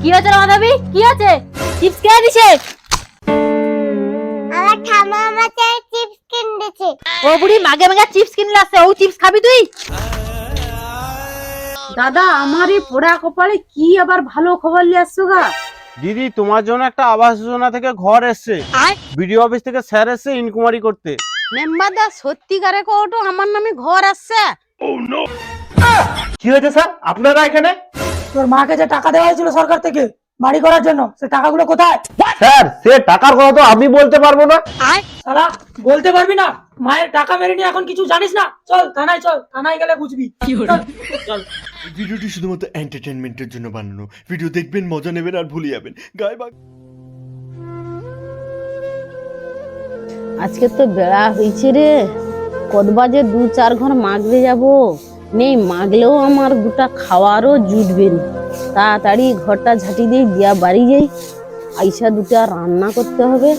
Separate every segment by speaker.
Speaker 1: কি হয়েছে মাধবী? কি আছে চিপস কে দিছে
Speaker 2: আমার ঠাম্মা আমাকে চিপস কিনে দিয়েছে
Speaker 1: ও বুড়ি মাগে মাগে চিপস কিনলে আসছে ও চিপস খাবি তুই?
Speaker 3: দাদা আমার এই পোড়া কপালে কি আবার ভালো খবর নিয়ে আসছো গা?
Speaker 4: দিদি তোমার জন্য একটা আবাস যোজনা থেকে ঘর এসছে। বিডিও অফিস থেকে স্যার এসছে ইনকোয়ারি করতে।
Speaker 3: মেম্বার দা সত্যিকারে কোটো আমার নামে ঘর আসছে?
Speaker 4: কি হয়েছে স্যার? আপনারা এখানে?
Speaker 5: তোর মাকে যে টাকা দেওয়া হয়েছিল সরকার থেকে বাড়ি করার জন্য সে টাকাগুলো কোথায়?
Speaker 4: স্যার সে টাকার কথা তো আমি বলতে পারব না।
Speaker 5: সালা বলতে পারবি না? মায়ের টাকা মেরে নিয়ে এখন কিছু জানিস না? চল থানায় চল থানায় গেলে বুঝবি। চল।
Speaker 6: ভিডিওটি শুধুমাত্র এন্টারটেনমেন্টের জন্য বানানো। ভিডিও দেখবেন মজা নেবেন আর ভুলে যাবেন। গায়ে বা
Speaker 3: আজকে তো বেড়া হয়েছে রে। কদবাজে দু চার ঘর মাগলে যাব। নেই, মাগলেও আমার গোটা খাওয়ারও জুটবে না তাড়াতাড়ি ঘরটা ঝাঁটি দিয়ে দিয়া বাড়ি যাই। আইসা দুটা রান্না করতে হবে।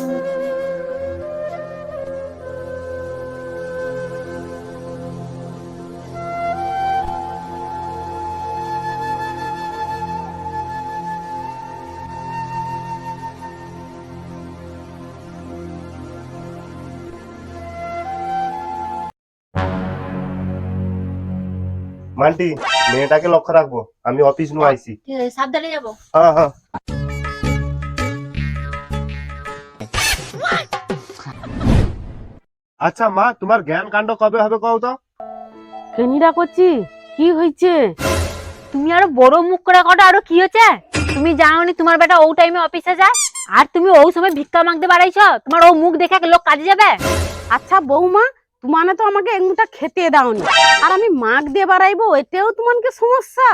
Speaker 7: মান্টি মেয়েটাকে লক্ষ্য রাখব। আমি অফিস নু আইছি।
Speaker 1: সাবধানে যাব।
Speaker 7: হ্যাঁ হ্যাঁ। আচ্ছা মা তোমার জ্ঞান কাণ্ড কবে হবে কও তো?
Speaker 3: কেনিরা করছি কি হয়েছে
Speaker 1: তুমি আরও বড় মুখ করে কটা আরও কি হচ্ছে? তুমি জানো নি তোমার বেটা ও টাইমে অফিসে যায়? আর তুমি ও সময় ভিক্ষা মাগতে বাড়াইছো? তোমার ও মুখ দেখে লোক কাজে যাবে?
Speaker 3: আচ্ছা বৌমা তোমানে তো আমাকে এগুটা খেতে দাওনি। আর আমি মাগ দিয়ে বাড়াইবো এটাও তোমাকে সমস্যা?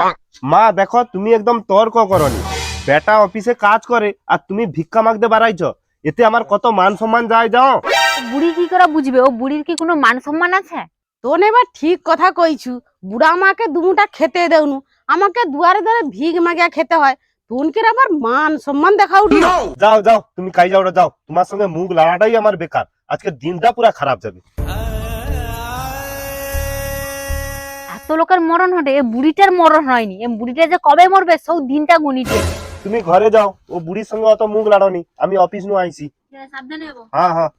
Speaker 7: মা দেখো তুমি একদম তর্ক করনি। বেটা অফিসে কাজ করে আর তুমি ভিক্ষা মাগতে বাড়াইছ। এতে আমার কত মান সম্মান যায় যাও
Speaker 1: বুড়ি কি করে বুঝবে? ও বুড়ির কি কোনো মান সম্মান আছে?
Speaker 3: তোন এবার ঠিক কথা কইছু বুড়া মাকে দুমুটা খেতে দেউনু আমাকে দুয়ারে দুয়ারে ভিগ মাগিয়া খেতে হয়। তুনকে আবার মান সম্মান দেখা উঠল।
Speaker 7: যাও যাও তুমি কাই যাও যাও। তোমার সঙ্গে মুখ লড়াটাই আমার বেকার। আজকে দিনটা পুরা খারাপ যাবে।
Speaker 1: এত লোকের মরণ হটে এ বুড়িটার মরণ হয়নি। এ বুড়িটা যে কবে মরবে সব দিনটা গুনিতে
Speaker 7: তুমি ঘরে যাও ও বুড়ির সঙ্গে অত মুখ লাড়নি আমি অফিস নু আইছি।
Speaker 1: সাবধানে হব।
Speaker 7: হ্যাঁ হ্যাঁ।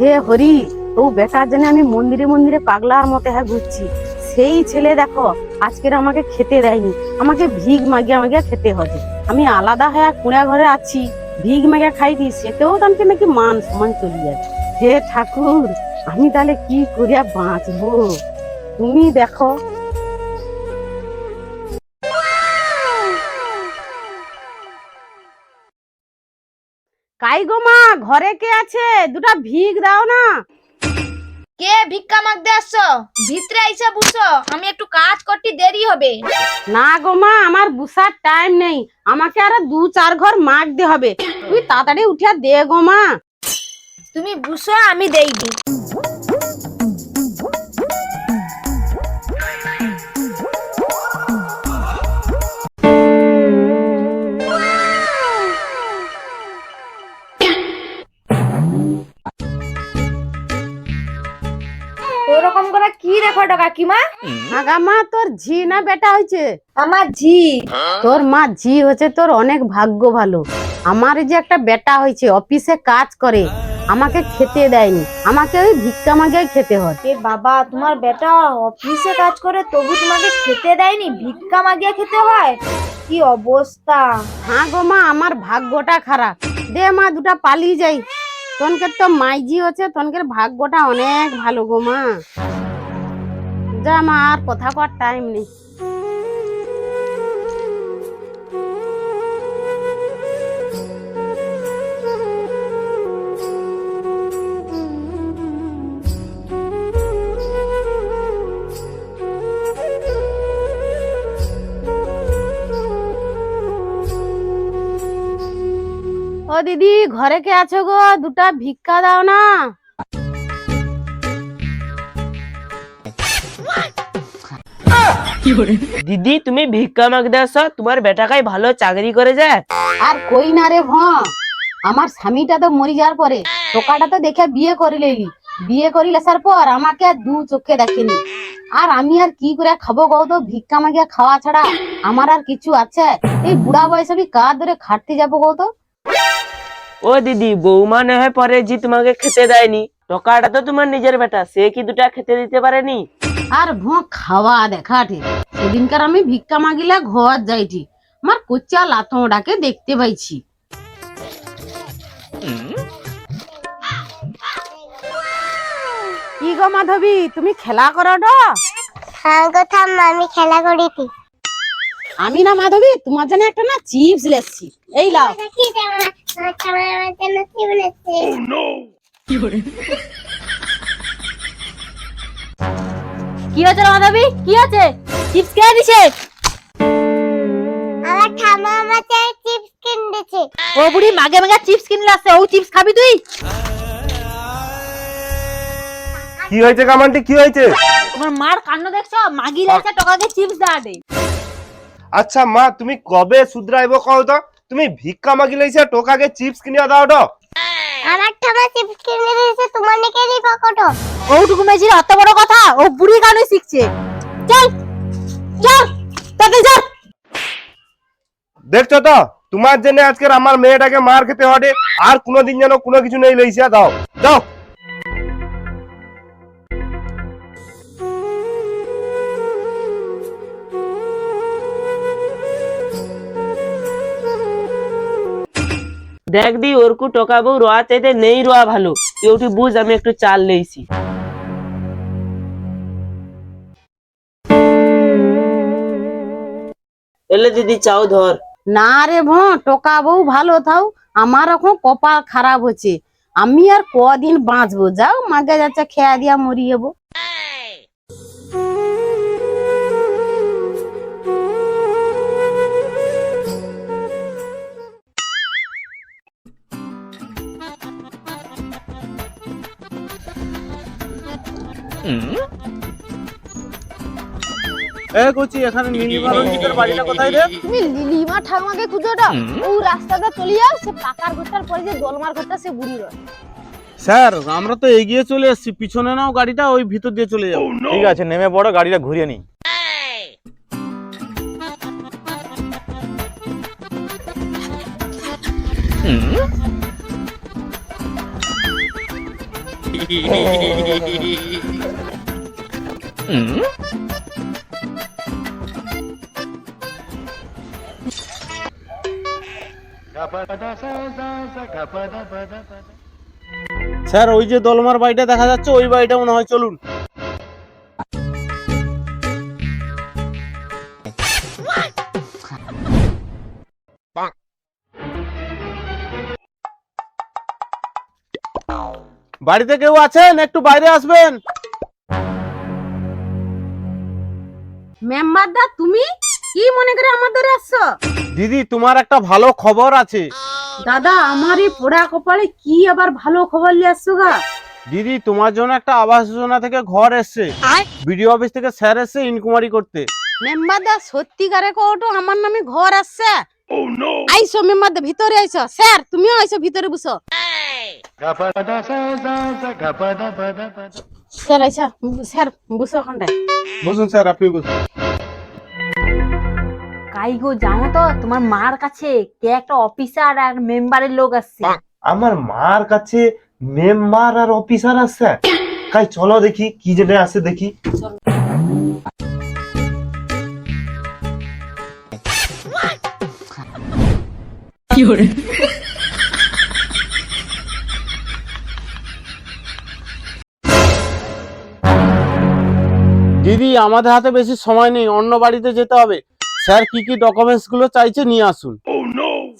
Speaker 3: হে হরি ও বেটার জন্য আমি মন্দিরে মন্দিরে পাগলার মতে হ্যাঁ ঘুরছি। সেই ছেলে দেখো, আজকের আমাকে খেতে দেয়নি। আমাকে ভিগ মাগিয়া মাগিয়া খেতে হবে। আমি আলাদা হয়ে কুড়া ঘরে আছি, ভিগ মাগিয়া খাইছি সেতেও তাকে নাকি মান সমান চলে যাচ্ছে হে ঠাকুর, আমি তাহলে কি করিয়া বাঁচবো? তুমি দেখো। কাই গো মা, ঘরে কে আছে? দুটা ভিগ দাও না।
Speaker 8: কে ভিক্ষা মাগতে আসছো? ভিতরে আইসা বুসো আমি একটু কাজ করতে দেরি হবে।
Speaker 3: না গো মা আমার বুসার টাইম নেই। আমাকে আরও দু চার ঘর মাগতে হবে। তুই তাড়াতাড়ি উঠিয়া দে গো মা।
Speaker 8: তুমি বুসো আমি দেই ওরকম
Speaker 3: মা তোর ঝি না বেটা হয়েছে?
Speaker 8: আমার ঝি।
Speaker 3: তোর মা ঝি হচ্ছে তোর অনেক ভাগ্য ভালো। আমার যে একটা বেটা হয়েছে অফিসে কাজ করে আমাকে খেতে দেয়নি। আমাকে ওই ভিক্ষা মাগে খেতে হয়।
Speaker 8: এ বাবা তোমার বেটা অফিসে কাজ করে তবু তোমাকে খেতে দেয়নি ভিক্ষা মাগিয়ে খেতে হয়? কি অবস্থা?
Speaker 3: হ্যাঁ গো মা আমার ভাগ্যটা খারাপ। দে মা দুটা পালিয়ে যাই। তনকের তো মাইজি হচ্ছে তনকের ভাগ্যটা অনেক ভালো গো মা। যা আর কথা কর টাইম নেই। ও দিদি, ঘরে কে আছো গো? দুটা ভিক্ষা দাও না।
Speaker 9: দিদি তুমি ভিক্ষা মাগতে আসো তোমার বেটাকাই ভালো চাকরি করে যায়।
Speaker 3: আর কই না রে ভ? আমার স্বামীটা তো মরি যাওয়ার পরে টোকাটা তো দেখে বিয়ে করে লেলি বিয়ে করি আসার পর আমাকে আর দু চোখে দেখেনি। আর আমি আর কি করে খাব গো তো? ভিক্ষা মাগিয়া খাওয়া ছাড়া আমার আর কিছু আছে? এই বুড়া বয়সে আমি কার ধরে খাটতে যাব গো তো?
Speaker 9: ও দিদি বৌমা না হয় পরে জি তোমাকে খেতে দেয়নি। টকাটা তো তোমার নিজের বেটা সে কি দুটা খেতে দিতে পারেনি?
Speaker 3: আর ভ খাওয়া দেখাটে সেদিনকার আমি ভিক্ষা মাগিলা ঘর যাইছি আমার কোচা লাতোড়াকে দেখতে পাইছি। কি গো মাধবী তুমি খেলা করো না
Speaker 2: হ্যাঁ গো ঠাম্মা আমি খেলা করিতি।
Speaker 3: আমি না মাধবী তোমার জন্য একটা না চিপস লেসছি। এই লাও।
Speaker 2: কি আমার জন্য কি
Speaker 1: হয়েছে রে মাধবী? কি আছে চিপস কে দিছে
Speaker 2: আমার ঠাম্মা জন্য চিপস কিনেছে।
Speaker 1: ও বুড়ি মাগে মাগে চিপস কিনলে আসছে ও চিপস খাবি তুই?
Speaker 7: কি হয়েছে কামান্টি কি হয়েছে?
Speaker 1: তোমার মার কাণ্ড দেখছ? মাগি লাগছে টকাকে চিপস দে।
Speaker 7: আচ্ছা মা তুমি কবে শুধরাইব কও তো? তুমি ভিক্ষা মাগি লইছে টোকাকে চিপস কিনিয়া দাও তো।
Speaker 2: আমার ঠাম্মা চিপস কিনে দিয়েছে তোমার নাকি এই পকেটো?
Speaker 1: ওটুকু মেজির অত বড় কথা? ও বুড়ি কানে শিখছে। চল চল তাতে চল।
Speaker 7: দেখছ তো? তোমার জন্য আজকের আমার মেয়েটাকে মার খেতে হবে আর কোনোদিন যেন কোনো কিছু নেই লইছে দাও দাও।
Speaker 9: দেখ দি ওরকু টকা বউ রোয়া চাইতে নেই রোয়া ভালো। ওটি বুঝ আমি একটু চাল লেইছি। এলে দিদি চাও ধর।
Speaker 3: না রে ভ টোকা বউ ভালো থাও আমার এখন কপাল খারাপ হচ্ছে। আমি আর কদিন বাঁচবো? যাও মাগে যাচ্ছে খেয়া দিয়া মরি যাব
Speaker 4: এ কচি এখানে নীলিমা রঞ্জিতের বাড়িটা কোথায় রে?
Speaker 8: তুমি লিলিমা ঠাকুমাকে খুঁজোটা ও রাস্তাটা চলে যাও সে পাকার ঘরটার পরে যে দলমার ঘরটা সে বুড়ি রয়
Speaker 4: স্যার আমরা তো এগিয়ে চলে এসেছি পিছনে নাও গাড়িটা ওই ভিতর দিয়ে চলে যাব
Speaker 10: ঠিক আছে নেমে পড়ো গাড়িটা ঘুরিয়ে নি
Speaker 4: স্যার, ওই যে দলমার বাড়িটা দেখা যাচ্ছে, ওই বাড়িটা মনে হয় চলুন। বাড়িতে কেউ আছেন? একটু বাইরে আসবেন।
Speaker 3: মেম্বারদা, তুমি? কি মনে করে আমাদের আসছো?
Speaker 4: দিদি তোমার একটা ভালো খবর আছে।
Speaker 3: দাদা আমার এই পোড়া কপালে কি আবার ভালো খবর নিয়ে আসছো গা?
Speaker 4: দিদি তোমার জন্য একটা আবাস যোজনা থেকে ঘর এসছে। বিডিও অফিস থেকে স্যার এসছে ইনকোয়ারি করতে।
Speaker 3: মেম্বারদা সত্যিকারে কোটো আমার নামে ঘর আসছে। আইসো মেম্বারদা ভিতরে আইসো। স্যার তুমিও আইসো ভিতরে বসো। স্যার আইসা। স্যার বসো ওখানটায়।
Speaker 4: বসুন স্যার আপনি বসুন।
Speaker 1: কাই গো জানো তো তোমার মার কাছে কে একটা অফিসার আর মেম্বারের লোক আসছে।
Speaker 7: আমার মার কাছে মেম্বার আর অফিসার আছে কাই চলো দেখি কি যেটা আছে দেখি।
Speaker 4: দিদি আমাদের হাতে বেশি সময় নেই অন্য বাড়িতে যেতে হবে। স্যার কি কি ডকুমেন্টসগুলো চাইছে নিয়ে আসুন।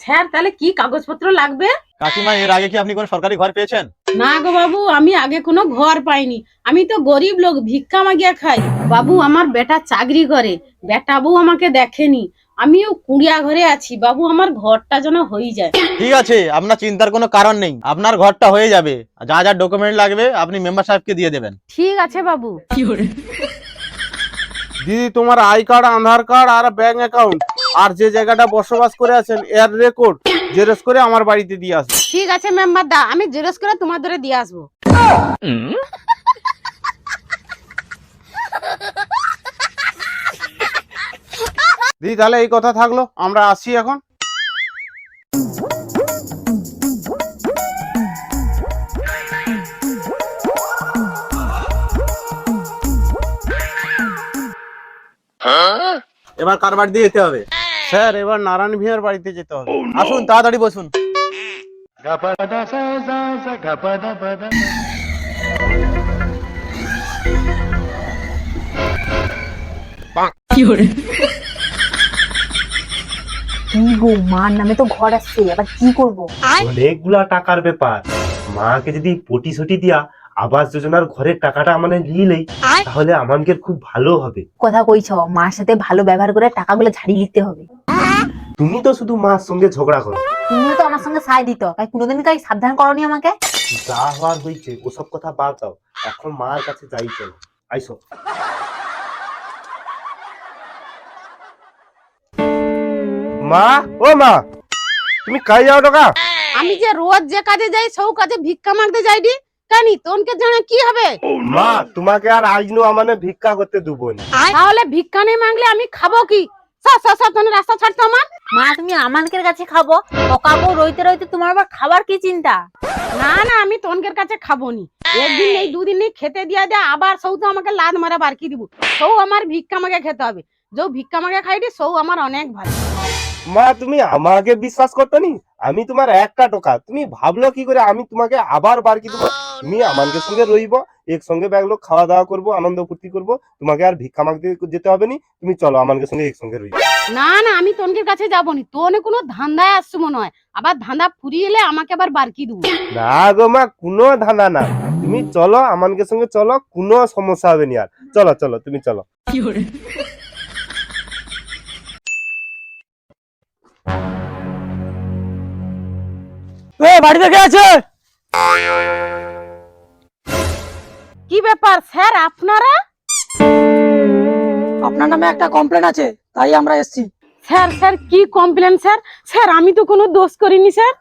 Speaker 3: স্যার তাহলে কি কাগজপত্র লাগবে?
Speaker 10: কাকিমা এর আগে কি আপনি কোনো সরকারি ঘর পেয়েছেন?
Speaker 3: না গো বাবু আমি আগে কোনো ঘর পাইনি। আমি তো গরিব লোক ভিক্ষা মাগিয়া খাই। বাবু আমার বেটা চাকরি করে। বেটা বউ আমাকে দেখেনি। আমিও কুড়িয়া ঘরে আছি। বাবু আমার ঘরটা যেন হয়ে যায়।
Speaker 10: ঠিক আছে আপনার চিন্তার কোনো কারণ নেই। আপনার ঘরটা হয়ে যাবে। যা যা ডকুমেন্ট লাগবে আপনি মেম্বার সাহেবকে দিয়ে দেবেন।
Speaker 3: ঠিক আছে বাবু।
Speaker 4: দিদি তোমার আই কার্ড আধার কার্ড আর ব্যাংক অ্যাকাউন্ট আর যে জায়গাটা বসবাস করে আছেন এর রেকর্ড জেরক্স করে আমার বাড়িতে দিয়ে আসব।
Speaker 3: ঠিক আছে মেম্বার দা আমি জেরক্স করে তোমার ধরে দিয়ে আসব।
Speaker 4: দিদি তাহলে এই কথা থাকল। আমরা আসি এখন।
Speaker 10: এবার কার বাড়ি দিয়ে যেতে হবে।
Speaker 4: স্যার এবার নারায়ণ ভিয়ার বাড়িতে যেতে হবে।
Speaker 10: আসুন তাড়াতাড়ি বসুন।
Speaker 1: কি গো মার নামে তো ঘর আসছে এবার কি করব?
Speaker 7: অনেকগুলা টাকার ব্যাপার। মাকে যদি পটি সটি দিয়া আবাস যোজনার ঘরের টাকাটা মানে নিলেই তাহলে আমাদের খুব ভালো হবে।
Speaker 1: কথা কইছ মার সাথে ভালো ব্যবহার করে টাকাগুলো ঝাড়িয়ে নিতে হবে।
Speaker 7: তুমি তো শুধু মার সঙ্গে ঝগড়া করো।
Speaker 1: তুমিও তো আমার সঙ্গে সায় দিত তাই কোনোদিন কাই সাবধান করনি আমাকে?
Speaker 7: যা হওয়ার হয়েছে ওসব কথা বাদ দাও এখন মার কাছে যাই চলো। আইসো। মা ও মা তুমি কাই যাও টাকা?
Speaker 3: আমি যে রোজ যে কাজে যাই সৌ কাজে ভিক্ষা মাগতে যাইডি কানি তোনকে জানা কি হবে?
Speaker 7: মা তোমাকে আর আমানে ভিক্ষা করতে দেবো না।
Speaker 3: তাহলে ভিক্ষা নেই মাগলে আমি খাব কি? রাস্তা ছাড়তো আমার?
Speaker 1: মা তুমি আমানকের কাছে খাব। রইতে রইতে তোমার আবার খাবার কি চিন্তা?
Speaker 3: না না আমি তোনকের কাছে খাব নি একদিন নেই দুদিন নেই খেতে দিয়া দেয় আবার সৌ তো আমাকে লাদ মারা বারকি দিব। সৌ আমার ভিক্ষা মাগে খেতে হবে। যে ভিক্ষা মাগে খাইডি সৌ আমার অনেক ভালো।
Speaker 7: মা তুমি আমাকে বিশ্বাস করতো নি? আমি তোমার একটা টাকা তুমি ভাবলো কি করে? আমি তোমাকে আবার বার কি দেবো? তুমি আমাদের সঙ্গে রইব একসঙ্গে ব্যাগলো খাওয়া দাওয়া করব আনন্দ ফুর্তি করব। তোমাকে আর ভিক্ষা মাগতে যেতে হবে নি। তুমি চলো আমাদের সঙ্গে একসঙ্গে রইব।
Speaker 3: না না আমি তোনকের কাছে যাব নি। তোনে কোনো ধান্দায় আসছো মনে হয় আবার ধান্দা ফুরিয়ে এলে আমাকে আবার বারকি দিব?
Speaker 7: না গো মা কোনো ধান্দা না। তুমি চলো আমাদের সঙ্গে চলো কোনো সমস্যা হবে নি আর। চলো চলো তুমি চলো।
Speaker 5: এ বাড়িতে কে আছে?
Speaker 3: কি ব্যাপার স্যার আপনারা?
Speaker 5: আপনার নামে একটা কমপ্লেন আছে তাই আমরা এসেছি।
Speaker 3: স্যার স্যার কি কমপ্লেন স্যার? স্যার আমি তো কোনো দোষ করিনি স্যার।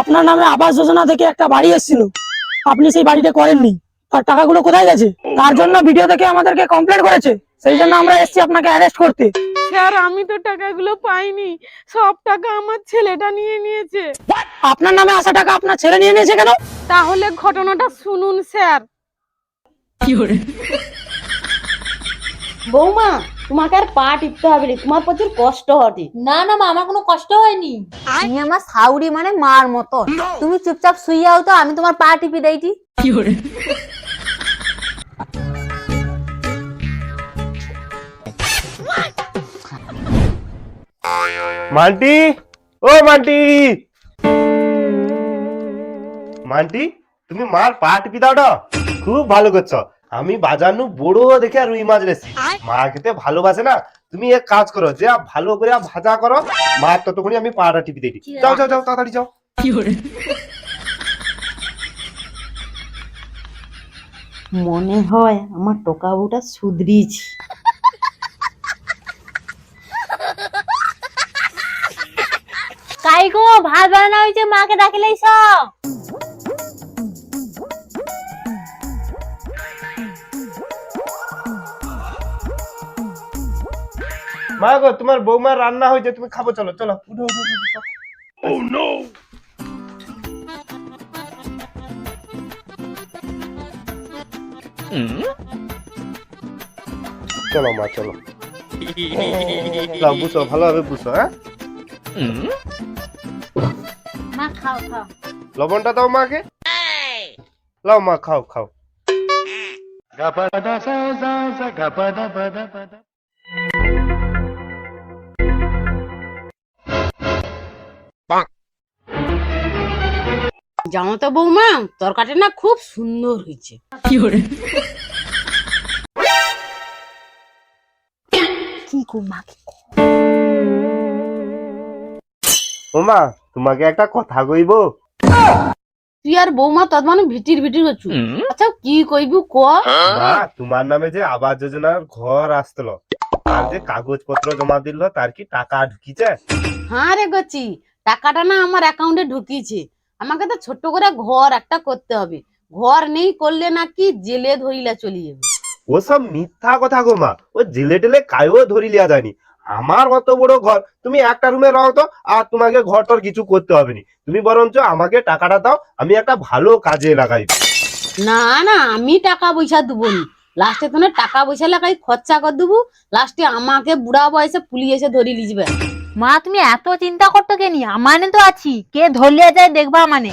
Speaker 5: আপনার নামে আবাস যোজনা থেকে একটা বাড়ি এসেছিল। আপনি সেই বাড়িতে করেননি। আর টাকাগুলো কোথায় গেছে? তার জন্য ভিডিও থেকে আমাদেরকে কমপ্লেন করেছে। সেই জন্য আমরা এসেছি আপনাকে অ্যারেস্ট করতে।
Speaker 3: স্যার আমি তো টাকাগুলো পাইনি। সব টাকা আমার ছেলেটা নিয়ে নিয়েছে।
Speaker 5: আপনার নামে আসা টাকা আপনার ছেলে নিয়ে নিয়েছে কেন?
Speaker 3: তাহলে ঘটনাটা শুনুন স্যার। বৌমা তোমাকে আর পা টিপতে হবে না তোমার প্রচুর কষ্ট হবে।
Speaker 1: না না মা আমার কোনো কষ্ট হয়নি। তুমি আমার সাউরি মানে মার মতো তুমি চুপচাপ শুইয়াও তো আমি তোমার পা টিপি দেইটি
Speaker 7: মান্টি? ও মান্টি! মান্টি তুমি মার পা টিপি খুব ভালো করছ। আমি বাজার নু বড় দেখে আর রুই মাছ রেছি মা খেতে ভালোবাসে না? তুমি এক কাজ করো যে ভালো করে ভাজা করো মা ততক্ষণই আমি পাটা টিপি দিই। যাও যাও যাও তাড়াতাড়ি যাও।
Speaker 3: মনে হয় আমার টোকা বউটা
Speaker 1: কাই গো ভাত বানানো হয়েছে মাকে ডাকিলেই সব
Speaker 7: মা গো তোমার বৌমার রান্না হয়েছে তুমি খাব চলো চলো। উঠো উঠো উঠো, উঠো। চলো মা চলো। বুঝো ভালোভাবে বুঝো হ্যাঁ?
Speaker 1: মা খাও খাও।
Speaker 7: লবণটা দাও মাকে। লাও মা খাও খাও।
Speaker 3: জানো তো বৌমা তরকারিটা না খুব সুন্দর হয়েছে।
Speaker 1: কি গো মাকে?
Speaker 7: ও মা তোমাকে একটা কথা কইবো?
Speaker 3: তুই আর বৌমা তদ মানে ভিটির ভিটির হচ্ছু। আচ্ছা কি কইবু ক?
Speaker 7: মা তোমার নামে যে আবাস যোজনার ঘর আসতলো তার যে কাগজপত্র জমা দিল তার কি টাকা ঢুকিছে?
Speaker 3: হ্যাঁ রে গছি টাকাটা না আমার অ্যাকাউন্টে ঢুকিয়েছে আমাকে তো ছোট্ট করে ঘর একটা করতে হবে। ঘর নেই করলে নাকি জেলে ধরিলা চলে যাবে।
Speaker 7: ওসব মিথ্যা কথা গো মা ও জেলে টেলে কায়ও ধরি লিয়া যায়নি। আমার অত বড় ঘর তুমি একটা রুমে রও তো আর তোমাকে ঘর তোর কিছু করতে হবে না। তুমি বরঞ্চ আমাকে টাকাটা দাও আমি একটা ভালো কাজে লাগাই।
Speaker 3: না না আমি টাকা পয়সা দেবো নি। লাস্টে তো না টাকা পয়সা লাগাই খরচা করে দেবো। লাস্টে আমাকে বুড়া বয়সে পুলিশ এসে ধরি লিজবে
Speaker 1: মা তুমি এত চিন্তা করতো কেনি? আমানে তো আছি। কে ধরলিয়া যায় দেখবা মানে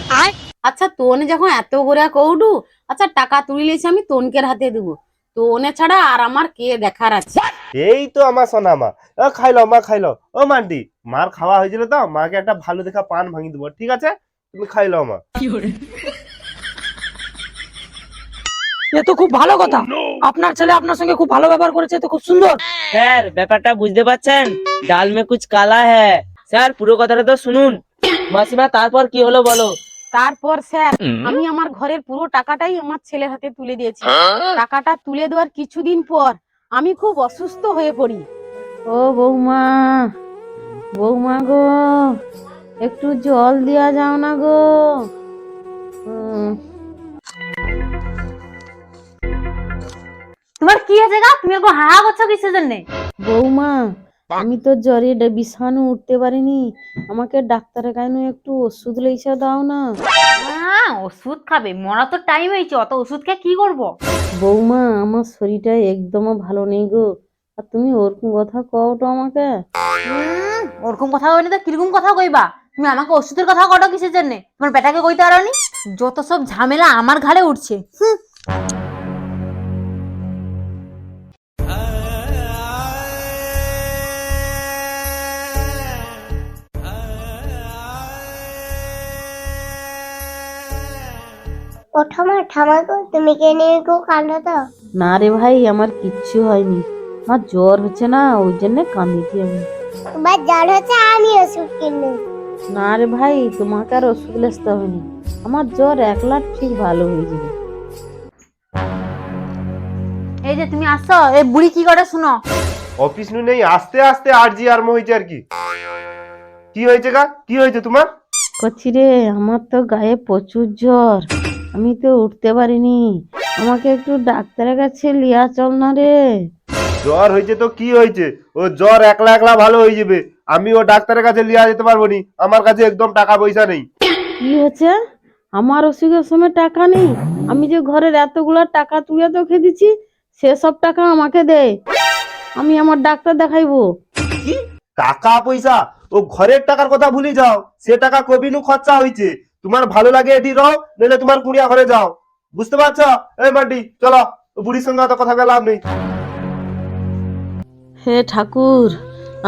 Speaker 3: আচ্ছা তোনে যখন এত করে কৌডু আচ্ছা টাকা তুলিলেছি আমি তোনকের হাতে দেবো। তোনে ছাড়া আর আমার কে দেখার আছে?
Speaker 7: এই তো আমার সোনা মা ও খাইলো মা খাইলো। ও মান্টি মার খাওয়া হয়েছিল তো? মাকে একটা ভালো দেখা পান ভাঙি দেবো। ঠিক আছে? তুমি খাইলো মা।
Speaker 5: এ তো খুব ভালো কথা। আপনার ছেলে আপনার সঙ্গে খুব ভালো ব্যবহার করেছে তো খুব সুন্দর।
Speaker 9: স্যার ব্যাপারটা বুঝতে পারছেন? ডাল মে কুছ কালা হ্যাঁ স্যার পুরো কথাটা তো শুনুন। মাসিমা তারপর কি হলো বলো?
Speaker 3: তারপর স্যার আমি আমার ঘরের পুরো টাকাটাই আমার ছেলের হাতে তুলে দিয়েছি। টাকাটা তুলে দেওয়ার কিছুদিন পর আমি খুব অসুস্থ হয়ে পড়ি। ও বৌমা বৌমা গো একটু জল দেওয়া যাও না গো। উম,
Speaker 1: তোমার কি হয়েছে গা? তুমি এরকম হাহা করছ কিসের জন্য?
Speaker 3: বৌমা আমি তো জ্বরে বিছানো উঠতে পারিনি। আমাকে ডাক্তারের কাছে একটু ওষুধ লেইসা দাও না।
Speaker 1: হ্যাঁ ওষুধ খাবে। মরা তো টাইম হয়েছে অত ওষুধ খেয়ে কি করব?
Speaker 3: বৌমা আমার শরীরটা একদমও ভালো নেই গো। আর তুমি ওরকম কথা কও তো আমাকে।
Speaker 1: ওরকম কথা কইনি তো কীরকম কথা কইবা? তুমি আমাকে ওষুধের কথা কটো কিসের জন্য? তোমার বেটাকে কইতে পারোনি? যত সব ঝামেলা আমার ঘাড়ে উঠছে।
Speaker 2: ও ঠামা ঠামা গো তুমি কে নিয়ে গো কান্দো তো?
Speaker 3: না রে ভাই আমার কিচ্ছু হয়নি। আমার জ্বর হচ্ছে না ওই জন্য কান্দিছি আমি।
Speaker 2: তোমার জ্বর হচ্ছে আমি ওষুধ কিনবো।
Speaker 3: না রে ভাই তোমাকে আর ওষুধ লেসতে হবে না। আমার জ্বর একলা ঠিক ভালো হয়ে যাবে।
Speaker 1: এই যে তুমি আসছো এই বুড়ি কি করে শুনো?
Speaker 7: অফিস নু নেই আস্তে আস্তে আর জি আরম্ভ হয়েছে আর কি। কি হয়েছে গা? কি হয়েছে তোমার?
Speaker 3: কচ্ছি রে আমার তো গায়ে প্রচুর জ্বর। আমি তো উঠতে পারিনি। আমাকে একটু ডাক্তারের কাছে লিয়া চল না রে।
Speaker 7: জ্বর হয়েছে তো কি হয়েছে? ও জ্বর একলা একলা ভালো হয়ে যাবে। আমি ও ডাক্তারের কাছে লিয়া যেতে পারব নি। আমার কাছে একদম টাকা পয়সা নেই।
Speaker 3: কি হচ্ছে আমার অসুখের সময় টাকা নেই। আমি যে ঘরের এতগুলা টাকা তুলে তো খেয়ে দিচ্ছি সেসব টাকা আমাকে দে। আমি আমার ডাক্তার দেখাইবো।
Speaker 7: কি? টাকা পয়সা? ও ঘরের টাকার কথা ভুলে যাও। সে টাকা কবিনু খরচা হয়েছে। তোমার ভালো লাগে এটি, রও, নইলে তোমার কুড়িয়া ঘরে যাও। বুঝতে পারছ? এই মান্টি, চলো, বুড়ির সঙ্গে অত কথা লাভ নেই।
Speaker 3: হে ঠাকুর,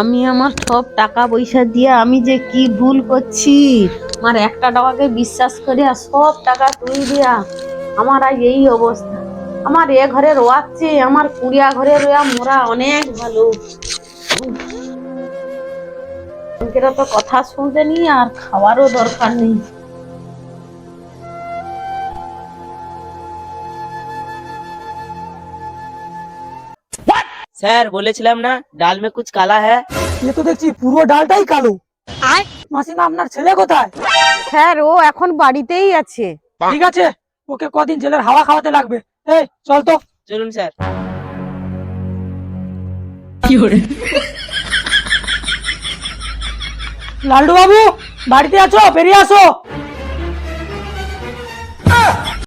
Speaker 3: আমি আমার সব টাকা পয়সা দিয়ে আমি যে কি ভুল করছি? আমার একটা টাকাকে বিশ্বাস করে আর সব টাকা তুই দিয়া। আমার আজ এই অবস্থা। আমার এ ঘরে রোয়াচ্ছে, আমার কুড়িয়া ঘরে রোয়া মোরা অনেক ভালো। তো কথা শুনতে নি আর খাওয়ারও দরকার নেই।
Speaker 9: স্যার বলেছিলাম না ডাল মে কুছ কালা হ্যাঁ
Speaker 5: এ তো দেখছি পুরো ডালটাই কালো। মাসিমা আপনার ছেলে কোথায়?
Speaker 3: স্যার ও এখন বাড়িতেই আছে।
Speaker 5: ঠিক আছে ওকে কদিন জেলের হাওয়া খাওয়াতে লাগবে। এই চল তো।
Speaker 9: চলুন স্যার।
Speaker 5: লাল্ডু বাবু বাড়িতে আছো? বেরিয়ে আসো।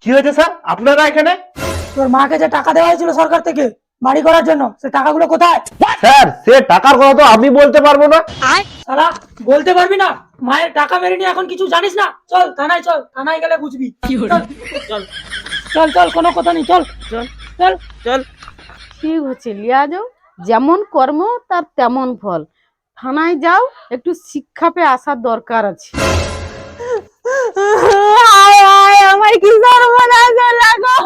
Speaker 7: কি হয়েছে স্যার? আপনারা এখানে?
Speaker 5: তোর মাকে যে টাকা দেওয়া হয়েছিল সরকার থেকে বাড়ি করার জন্য? সে টাকাগুলো কোথায়?
Speaker 7: স্যার সে টাকার কথা তো আমি বলতে পারব না।
Speaker 5: সালা বলতে পারবি না? মায়ের টাকা মেরে নিয়ে এখন কিছু জানিস না? চল থানায় চল থানায় গেলে বুঝবি। চল
Speaker 9: চল
Speaker 5: চল চল কোনো কথা নেই চল
Speaker 9: চল
Speaker 5: চল।
Speaker 9: চল।
Speaker 3: ঠিক হচ্ছে লিয়া যাও যেমন কর্ম তার তেমন ফল। থানায় যাও একটু শিক্ষা পেয়ে আসার দরকার আছে। আমার কি সর্বনাশ লাগো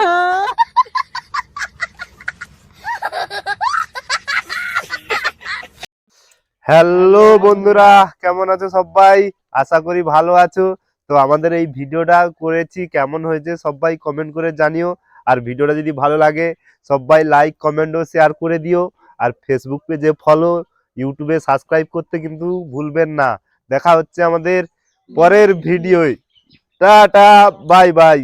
Speaker 7: হ্যালো বন্ধুরা কেমন আছো সবাই? আশা করি ভালো আছো। তো আমাদের এই ভিডিওটা করেছি কেমন হয়েছে সবাই কমেন্ট করে জানিও। আর ভিডিওটা যদি ভালো লাগে সবাই লাইক কমেন্ট ও শেয়ার করে দিও। আর ফেসবুক পেজে ফলো ইউটিউবে সাবস্ক্রাইব করতে কিন্তু ভুলবেন না। দেখা হচ্ছে আমাদের পরের ভিডিওয় টাটা বাই বাই